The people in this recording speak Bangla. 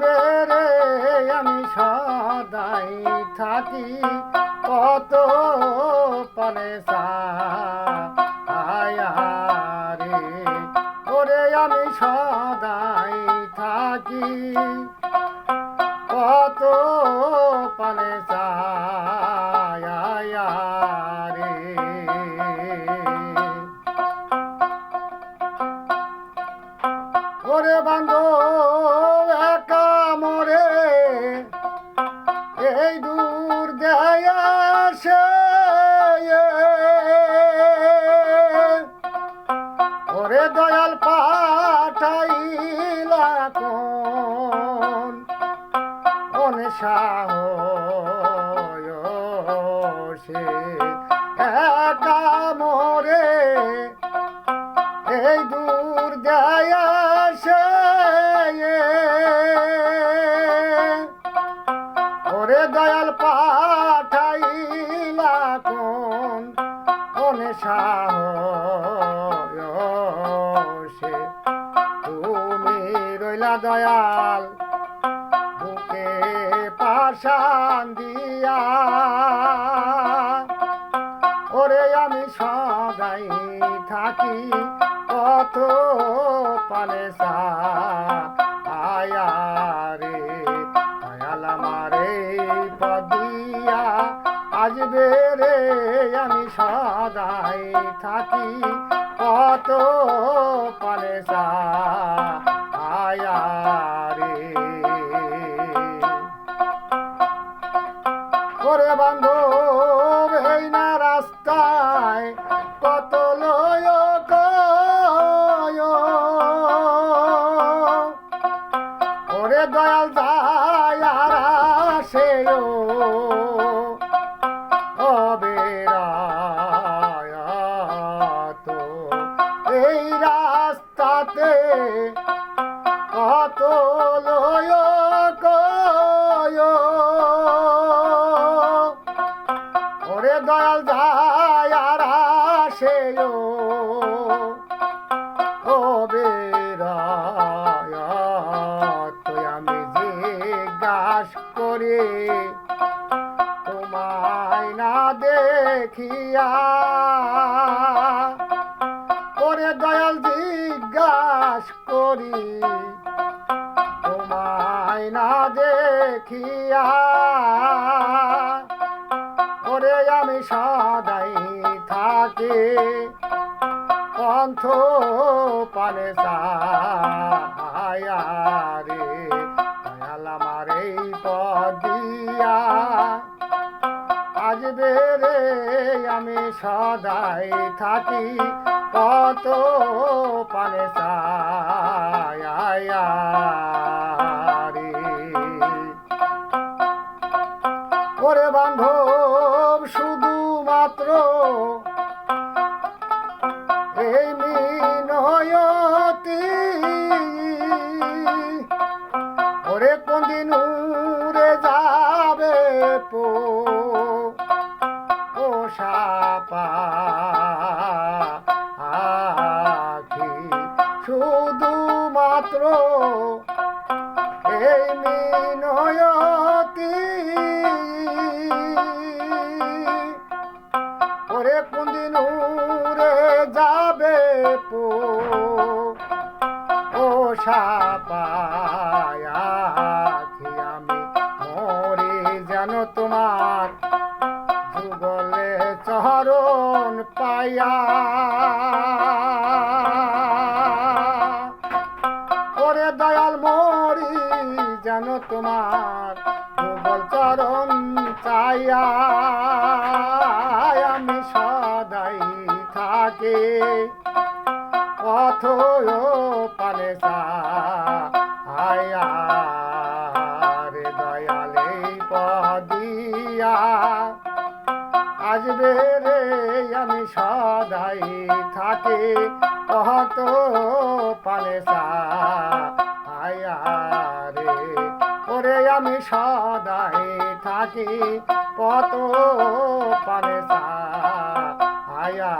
বেড়ে আমি সদাই থাকি। কত পানে রে ওরে আমি সদাই থাকি। কত পানে রে ওরে বান্ধব দয়াল পাঠাইলা একা মরে? এই দূর দেয় ওরে দয়াল পাঠাইলা কোন? কোনে দিয়া। ওরে আমি সদাই থাকি কত পালে আয়া রে দয়াল আমারে পদিয়া আসবে রে আমি সদাই থাকি কত পালে আয়া এই রাস্তাতে কত লয় কয় ওরে দয়াল যায় আর আসে আমি জিজ্ঞাস করি তোমায় না দেখিয়া। ওরে দয়াল জিজ্ঞাস করি, তোমায় না দেখিয়া। ওরে আমি সদাই থাকি, কণ্ঠ পানে রে দয়াল আমার এই পদিয়া আজ বেরে আমি সদাই থাকি, কত পানে রে ওরে বান্ধব, শুধুমাত্র এই মিনয়তি। ওরে কোন শুধুমাত্র এই মিনয়তি। ওরে কোনদিন উড়ে যাবে পো? ও সাপায়াখি আমি মরে যেন তোমার যুগলে চরণ পায়া চরণ চাইয়া আমি সদাই থাকে। পথ পালে আয়া দয়ালে পদিয়া। আসবে রে আমি সদাই থাকে। কত পালে আয়া রে আমি সদায় থাকি কত পালে আয়া